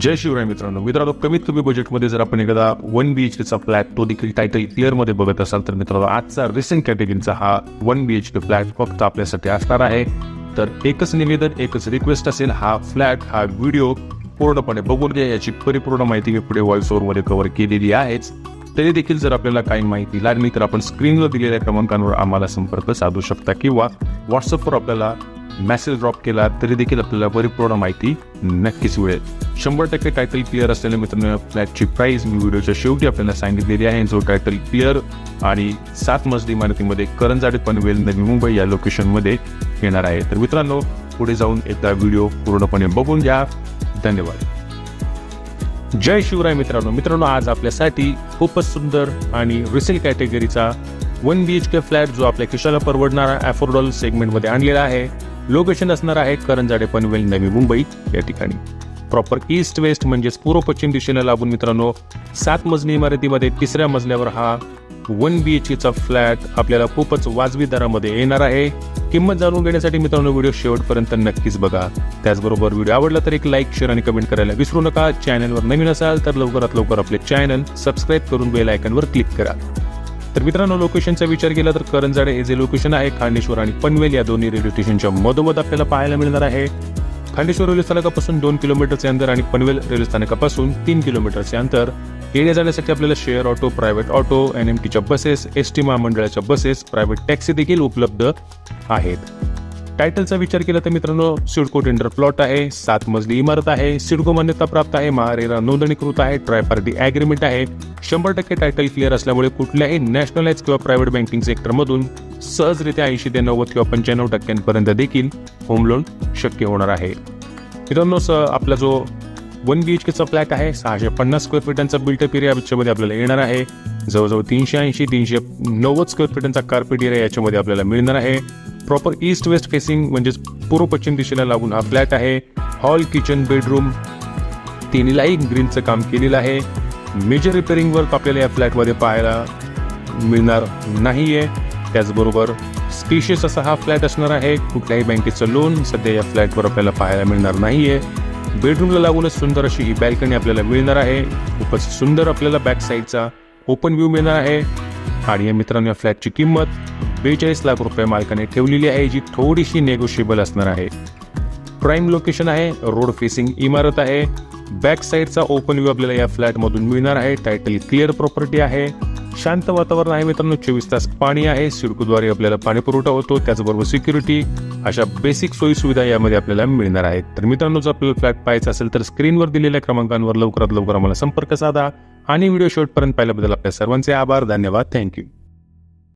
जय शिवराय मित्रांनो. मित्रांनो कमीत कमी बजेटमध्ये जर आपण एखादा वन बी एच केचा फ्लॅट तो देखील टायटल क्लिअरमध्ये बघत असाल तर मित्रांनो आजचा रिसेंट कॅटेगरीचा हा one B H K flat फक्त आपल्यासाठी असणार आहे. तर एकच निवेदन एकच रिक्वेस्ट असेल हा फ्लॅट हा व्हिडिओ पूर्णपणे बघून घ्या. याची परिपूर्ण माहिती मी पुढे व्हॉइस ओव्हरमध्ये कव्हर केलेली आहेच. तरी देखील जर आपल्याला काही माहिती लागली तर आपण स्क्रीनवर दिलेल्या क्रमांकांवर आम्हाला संपर्क साधू शकता. किंवा व्हॉट्सअपवर आपल्याला मेसेज ड्रॉप केला तरी देखील आपल्याला परिपूर्ण माहिती नक्कीच मिळेल. शंभर टक्के टायटल क्लिअर असलेल्या मित्रांनो फ्लॅटची प्राईस मी व्हिडिओच्या शेवटी आपल्याला सांगितलेली आहे. जो टायटल क्लिअर आणि सात मजली इमारतीमध्ये करंजाडे पनवेल नवी मुंबई या लोकेशनमध्ये येणार आहे. तर मित्रांनो पुढे जाऊन एकदा व्हिडिओ पूर्णपणे बघून घ्या. धन्यवाद. जय शिवराय मित्रांनो. मित्रांनो आज आपल्यासाठी खूपच सुंदर आणि resale कॅटेगरीचा one B H K flat जो आपल्या खिशाला परवडणारा अफोर्डेबल सेगमेंटमध्ये आणलेला आहे. लोकेशन असणार आहे करंजाडे पनवेल नवी मुंबई या ठिकाणी. प्रॉपर ईस्ट वेस्ट म्हणजेच पूर्व पश्चिम दिशेला लागून मित्रांनो सात मजली इमारतीमध्ये तिसऱ्या मजल्यावर हा वन बी एच केचा फ्लॅट आपल्याला खूपच वाजवी दरामध्ये येणार आहे. किंमत जाणून घेण्यासाठी मित्रांनो व्हिडिओ शेवटपर्यंत नक्कीच बघा. त्याचबरोबर व्हिडिओ आवडला तर एक लाईक शेअर आणि कमेंट करायला विसरू नका. चॅनलवर नवीन असाल तर लवकरात लवकर आपले चॅनल सबस्क्राईब करून बेल आयकनवर क्लिक करा. तर मित्रांनो लोकेशनचा विचार केला तर करंजाडे हे जे लोकेशन आहे खांडेश्वर आणि पनवेल या दोन्ही रेल्वे स्टेशनच्या मधोमध आपल्याला पाहायला मिळणार आहे. खांडेश्वर रेल्वे स्थानकापासून दोन किलोमीटरचे अंतर आणि पनवेल रेल्वे स्थानकापासून तीन किलोमीटरचे अंतर. येण्या जाण्यासाठी आपल्याला share auto private auto N M टीच्या बसेस एस टी महामंडळाच्या बसेस प्रायव्हेट टॅक्सी देखील उपलब्ध आहेत. टायटलचा विचार केला तर मित्रांनो सिडको टेंडर प्लॉट आहे सात मजली इमारत आहे सिडको मान्यता प्राप्त आहे महारेरा नोंदणीकृत आहे ट्राय पार्टी अग्रीमेंट आहे. शंभर टक्के टायटल क्लिअर असल्यामुळे कुठल्याही नॅशनलाइज किंवा प्रायव्हेट बँकिंग सेक्टरमधून सहजरित्या ऐंशी ते नव्वद किंवा पंच्याण्णव टक्क्यांपर्यंत देखील होम लोन शक्य होणार आहे. मित्रांनो स आपला जो वन बी एच केचा फ्लॅट आहे सहाशे पन्नास स्क्वेअर फीटांचा बिल्टअप एरिया याच्यामध्ये आपल्याला येणार आहे. जवळजवळ तीनशे ऐंशी तीनशे नव्वद स्क्वेअर फीटांचा कार्पेट एरिया याच्यामध्ये आपल्याला मिळणार आहे. प्रॉपर ईस्ट वेस्ट फेसिंग म्हणजेच पूर्व पश्चिम दिशेला लागून हा फ्लॅट आहे. हॉल किचन बेडरूम तिन्हीलाही ग्रीनचं काम केलेलं आहे. मेजर रिपेअरिंग वर्क आपल्याला या फ्लॅटमध्ये पाहायला मिळणार नाही आहे त्याचबरोबर स्पेशियस असा हा फ्लॅट असणार आहे. कुठल्याही बँकेचं लोन सध्या या फ्लॅटवर आपल्याला पाहायला मिळणार नाही आहे बेडरूमला लागूनच सुंदर अशी ही बॅल्कनी आपल्याला मिळणार आहे. खूपच सुंदर आपल्याला बॅक साईडचा ओपन व्ह्यू मिळणार आहे. आणि या मित्रांनो या फ्लॅटची किंमत बेचाळीस लाख रुपये मालकाने ठेवलेली आहे जी थोडीशी नेगोशिएबल असणार आहे. प्राईम लोकेशन आहे रोड फेसिंग इमारत आहे. बॅक साईडचा ओपन व्ह्यू आपल्याला या फ्लॅटमधून मिळणार आहे. टायटल क्लिअर प्रॉपर्टी आहे. शांत वातावरण आहे मित्रांनो. चोवीस तास पाणी आहे. सिडकोद्वारे आपल्याला पाणी पुरवठा होतो. त्याचबरोबर सिक्युरिटी अशा बेसिक सोयी सुविधा यामध्ये आपल्याला मिळणार आहेत. तर मित्रांनो जर आपल्याला फ्लॅट पाहायचा असेल तर स्क्रीनवर दिलेल्या क्रमांकांवर लवकरात लवकर आम्हाला संपर्क साधा. आणि व्हिडिओ शेवटपर्यंत पाहिल्याबद्दल आपल्या सर्वांचे आभार. धन्यवाद. थँक्यू